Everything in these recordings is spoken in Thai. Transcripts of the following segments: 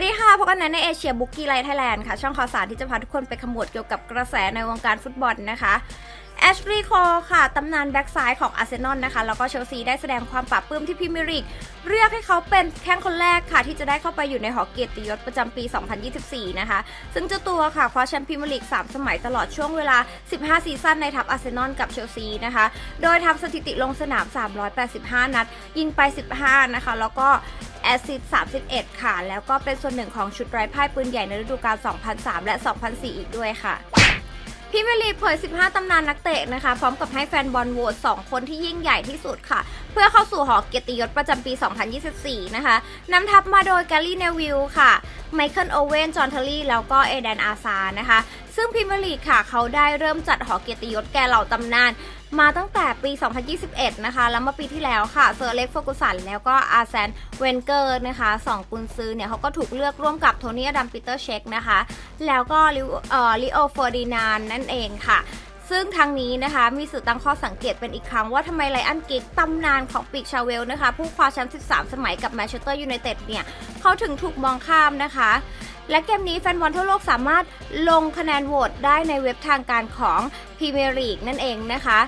วัสดีค่ะพบกันในเอเชียบุกกี้ไลท์ไทยแลนด์ค่ะ ช่องข่าวสารที่จะพาทุกคนไปขมวดเกี่ยวกับกระแสในวงการฟุตบอลนะคะแอชลีย์คอค่ะ ตำนานแบ็กซ้ายของอาร์เซนอลนะคะ แล้วก็เชลซีได้แสดงความปราบปลื้มที่พรีเมียร์ลีกเรียกให้เขาเป็นแข้งคนแรกค่ะ ที่จะได้เข้าไปอยู่ในหอเกียรติยศประจำปี 2024 นะคะ ซึ่งเจ้าตัวค่ะ คว้าแชมป์พรีเมียร์ลีก3 สมัยตลอดช่วงเวลา 15 ซีซั่นในทัพอาร์เซนอลกับเชลซีนะคะ โดยทำสถิติลงสนาม 385 นัด ยิงไป 15 นะคะ แล้วก็ แอสซิส31 ค่ะ แล้วก็เป็นส่วนหนึ่งของชุดไร้พ่ายปืนใหญ่ในฤดูกาล 2003 และ 2004 อีกด้วยค่ะพรีเมียร์ลีเผย 15 ตำนานนักเตะนะคะ พร้อมกับให้แฟนบอลโหวต 2 คนที่ยิ่งใหญ่ที่สุดค่ะ เพื่อเข้าสู่หอเกียรติยศประจำปี 2024 นะคะนำทัพมาโดยแกลลี่เนวิลค่ะไมเคิลโอเวนจอห์นเทอรี่ แล้วก็เอเดนอาซานะคะ ซึ่งพรีเมียร์ลีค่ะ เขาได้เริ่มจัดหอเกียรติยศแก่เหล่าตำนาน มาตั้งแต่ปี 2021 นะคะ แล้วมื่อปีที่แล้วค่ะเซอร์เล็กโฟกุสันแล้วก็อาร์แซนเวนเกอร์นะคะสองกุนซือเนี่ยเขาก็ถูกเลือกร่วมกับโทนี่อดัมปีเตอร์เช็คนะคะ แล้วก็ลิโอลิโอเฟอร์ดินานนั่นเองค่ะซึ่งทางนี้นะคะมีสื่อตั้งข้อสังเกตเป็นอีกครั้งว่าทำไมไลอันกิกตำนานของปีกชาเวลนะคะ ผู้คว้าแชมป์ 13 สมัยกับแมนเชสเตอร์ยูไนเต็ดเนี่ย เขาถึงถูกมองข้ามนะคะ และเกมนี้แฟนบอลทั่วโลกสามารถลงคะแนนโหวตได้ในเว็บทางการของพรีเมียร์ลีกนั่นเองนะคะ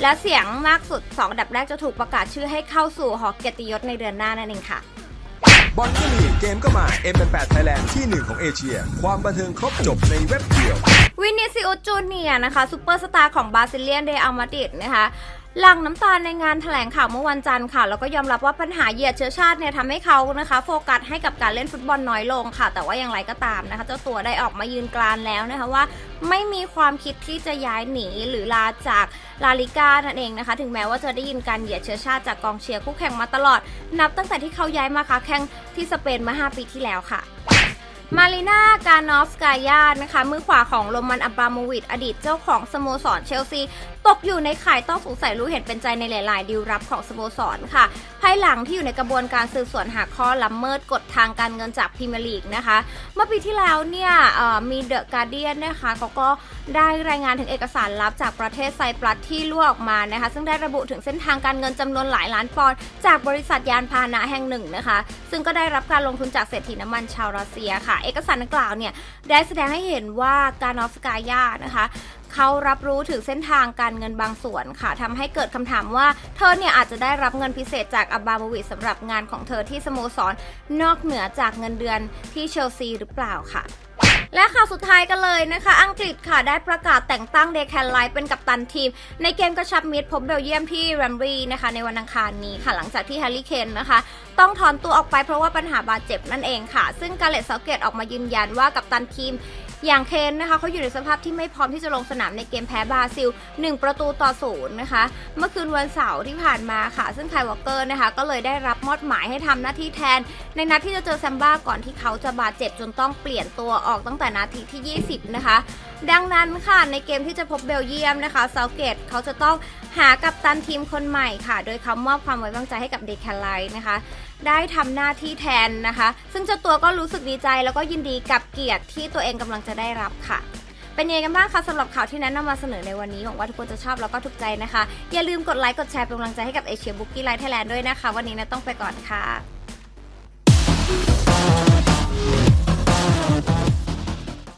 และเสียงมากสุด 2 อันดับแรกจะถูกประกาศชื่อให้เข้าสู่หอเกียรติยศในเดือนหน้านั่นเองค่ะบอลก็มีเกมก็มา M8 Thailand ที่หนึ่งของเอเชีย ความบันเทิงครบจบในเว็บเดียว วินิซิอุสจูเนียร์นะคะซูเปอร์สตาร์ของบราซิเลียนเดอัลมาดริดนะคะ หลังน้ำตาในงานแถลงข่าวเมื่อวันจันทร์ค่ะ แล้วก็ยอมรับว่าปัญหาเหยียดเชื้อชาติเนี่ยทำให้เขานะคะ โฟกัสให้กับการเล่นฟุตบอลน้อยลงค่ะ แต่ว่าอย่างไรก็ตามนะคะ เจ้าตัวได้ออกมายืนกรานแล้วนะคะว่า ไม่มีความคิดที่จะย้ายหนีหรือลาจากลาลิก้านั่นเองนะคะ ถึงแม้ว่าจะได้ยินการเหยียดเชื้อชาติจากกองเชียร์คู่แข่งมาตลอด นับตั้งแต่ที่เขาย้ายมาค้าแข่งที่สเปนมา 5 ปีที่แล้วค่ะมาริน่า การนอฟสกายานะคะ มือขวาของโรมันอับราโมวิชอดีตเจ้าของสโมสรเชลซีตกอยู่ในข่ายต้องสงสัยรู้เห็นเป็นใจในหลาย ๆ ดีลรับของสโมสรค่ะ ภายหลังที่อยู่ในกระบวนการสืบสวนหาข้อล้ำเมิดกฎทางการเงินจากพรีเมียร์ลีกนะคะ เมื่อปีที่แล้วเนี่ยมีเดอะการเดียนนะคะเขาก็ได้รายงานถึงเอกสารลับจากประเทศไซปรัสที่รั่วออกมานะคะ ซึ่งได้ระบุถึงเส้นทางการเงินจำนวนหลายล้านปอนด์จากบริษัทยานพาหนะแห่งหนึ่งนะคะ ซึ่งก็ได้รับการลงทุนจากเศรษฐีน้ำมันชาวรัสเซียค่ะ เอกสารดังกล่าวเนี่ยได้แสดงให้เห็นว่าการนอฟสกายานะคะ เขารับรู้ถึงเส้นทางการเงินบางส่วนค่ะทำให้เกิดคำถามว่าเธอเนี่ยอาจจะได้รับเงินพิเศษจากอับบาโมวิชสำหรับงานของเธอที่สโมสรนอกเหนือจากเงินเดือนที่เชลซีหรือเปล่าค่ะและข่าวสุดท้ายกันเลยนะคะ อังกฤษค่ะได้ประกาศแต่งตั้งเดคแคนไลท์เป็นกัปตันทีม ในเกมกระชับมิตรพบเบลเยียมที่แรมบรีนะคะ ในวันอังคารนี้ค่ะหลังจากที่แฮร์รี่เคนนะคะ ต้องถอนตัวออกไปเพราะว่าปัญหาบาดเจ็บนั่นเองค่ะ ซึ่งกาเลตเซาเกตออกมายืนยันว่ากัปตันทีม อย่างเคนนะคะเขาอยู่ในสภาพที่ไม่พร้อมที่จะลงสนามในเกมแพ้บราซิล 1 ประตูต่อศูนย์นะคะ เมื่อคืนวันเสาร์ที่ผ่านมาค่ะ ซึ่งไคลวอลเกอร์นะคะก็เลยได้รับมอบหมายให้ทำหน้าที่แทน ในนัดที่จะเจอแซมบ้าก่อนที่เขาจะบาดเจ็บจนต้องเปลี่ยนตัวออกตั้งแต่นาทีที่ 20 นะคะ ดังนั้นค่ะในเกมที่จะพบเบลเยียมนะคะเซาเกตเขาจะต้องหากัปตันทีมคนใหม่ค่ะ โดยเขามอบความไว้วางใจให้กับเดคแคลไลท์นะคะ ได้ทำหน้าที่แทนนะคะ ซึ่งเจ้าตัวก็รู้สึกดีใจแล้วก็ยินดีกับเกียรติที่ตัวเองกำลังจะได้รับค่ะ เป็นยังไงกันบ้างคะสำหรับข่าวที่แนะนำมาเสนอในวันนี้หวังว่าทุกคนจะชอบแล้วก็ถูกใจนะคะ อย่าลืมกดไลค์กดแชร์เป็นกำลังใจให้กับเอเชียบุ๊กกี้ไลท์ไทยแลนด์ด้วยนะคะ วันนี้นะต้องไปก่อนค่ะ